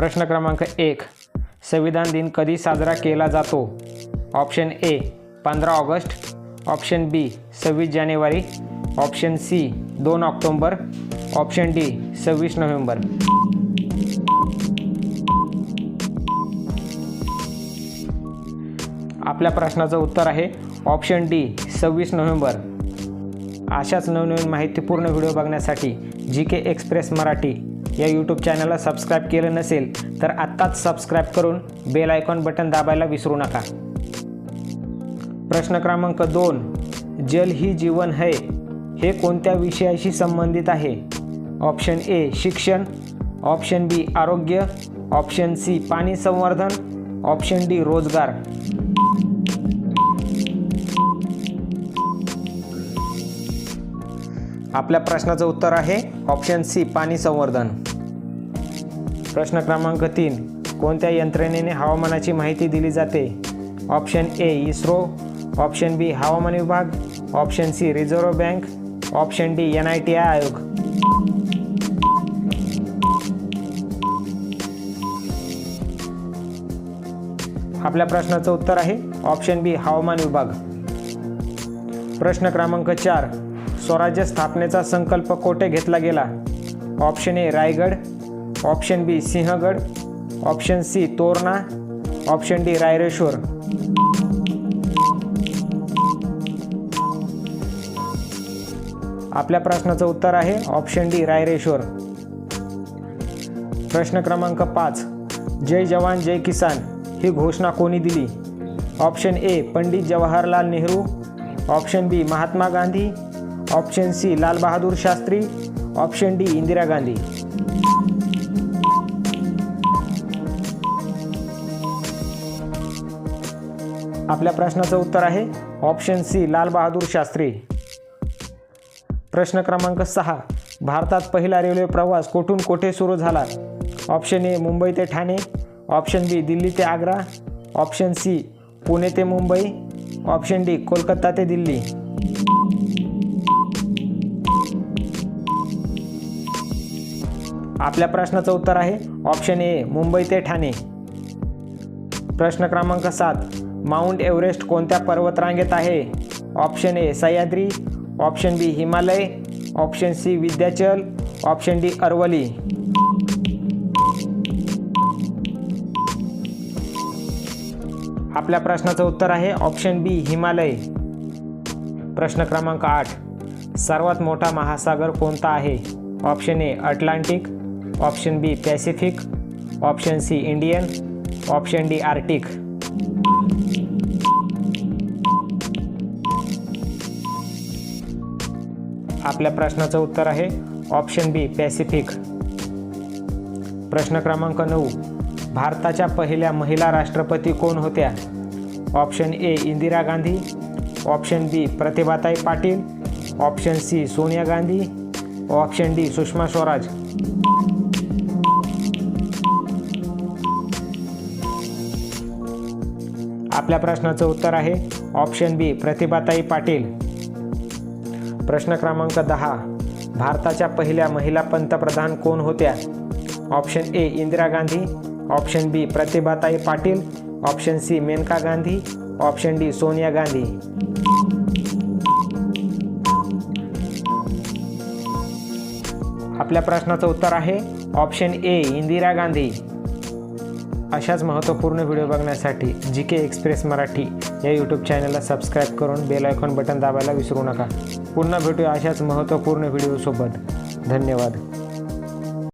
प्रश्न क्रमांक एक. संविधान दिन कधी साजरा केला जातो? ऑप्शन ए पंधरा ऑगस्ट. ऑप्शन बी सव्वीस जानेवारी. ऑप्शन सी दोन ऑक्टोंबर. ऑप्शन डी सव्वीस नोव्हेंबर. आपल्या प्रश्नाचं उत्तर आहे ऑप्शन डी सव्वीस नोव्हेंबर. अशाच नवनवीन माहितीपूर्ण व्हिडिओ बघण्यासाठी जी के एक्सप्रेस मराठी. या यूट्यूब चॅनलला सबस्क्राईब केलं नसेल तर आत्ताच सबस्क्राईब करून बेल आयकॉन बटन दाबायला विसरू नका. प्रश्न क्रमांक दोन जल ही जीवन है हे कोणत्या विषयाशी संबंधित आहे? ऑप्शन ए शिक्षण. ऑप्शन बी आरोग्य. ऑप्शन सी पाणी संवर्धन. ऑप्शन डी रोजगार. आपल्या प्रश्नाचं उत्तर आहे ऑप्शन सी पाणी संवर्धन. प्रश्न क्रमांक तीन. कोणत्या यंत्रणेने हवामानाची माहिती दिली जाते? Option A ISRO. Option B हवामान विभाग. Option C reserve bank. Option D N I T I Aayog. आपल्या प्रश्नाचं उत्तर आहे ऑप्शन बी हवामान विभाग. प्रश्न क्रमांक चार. स्वराज्य स्थापनेचा संकल्प कोठे घेतला गेला? Option A Raigad. Option B Sinhagad option C Torna option D Raireshwar. आपल्या प्रश्नाचं उत्तर आहे ऑप्शन डी रायरेश्वर. प्रश्न क्रमांक पाच जय जवान जय किसान ही घोषणा कोणी दिली? Option A Pandit Jawaharlal Nehru option B Mahatma Gandhi option C Lal Bahadur Shastri option D Indira Gandhi. आपल्या प्रश्नाचं उत्तर आहे ऑप्शन सी लालबहादूर शास्त्री. प्रश्न क्रमांक सहा भारतात पहिला रेल्वे प्रवास कोठून कोठे सुरू झाला? ऑप्शन ए मुंबई ते ठाणे. ऑप्शन बी दिल्ली ते आग्रा. ऑप्शन सी पुणे ते मुंबई. ऑप्शन डी कोलकाता ते दिल्ली. आपल्या प्रश्नाचं उत्तर आहे ऑप्शन ए मुंबई ते ठाणे. प्रश्न क्रमांक सात माउंट एव्हरेस्ट कोणत्या पर्वतरांगेत आहे? Option A Sahyadri option B Himalaya option C Vindhyachal option D Aravalli. आपल्या प्रश्नाचं उत्तर आहे ऑप्शन बी हिमालय. प्रश्न क्रमांक आठ सर्वात मोठा महासागर कोणता आहे? Option A Atlantic option B Pacific option C Indian option D Arctic आपल्या प्रश्नाचं उत्तर आहे ऑप्शन बी पॅसिफिक. प्रश्न क्रमांक नऊ भारताच्या पहिल्या महिला राष्ट्रपती कोण होत्या? Option A Indira Gandhi. Option B Pratibhatai Patil. Option C Sonia Gandhi. Option D Sushma Swaraj. आपल्या प्रश्नाचं उत्तर आहे ऑप्शन बी प्रतिभाताई पाटील. प्रश्न क्रमांक दहा. भारताच्या पहिल्या महिला पंतप्रधान कोण होत्या? Option A Indira Gandhi option B Pratibhatai Patil option C Maneka Gandhi option D Sonia Gandhi. आपल्या प्रश्नाचं उत्तर आहे ऑप्शन ए इंदिरा गांधी. अशाच महत्त्वपूर्ण व्हिडिओ बघण्यासाठी जी के एक्सप्रेस मराठी या यूट्यूब चॅनलला सबस्क्राईब करून बेल आयकॉन बटन दाबायला विसरू नका. पुन्हा भेटूया अशाच महत्त्वपूर्ण व्हिडिओसोबत. धन्यवाद.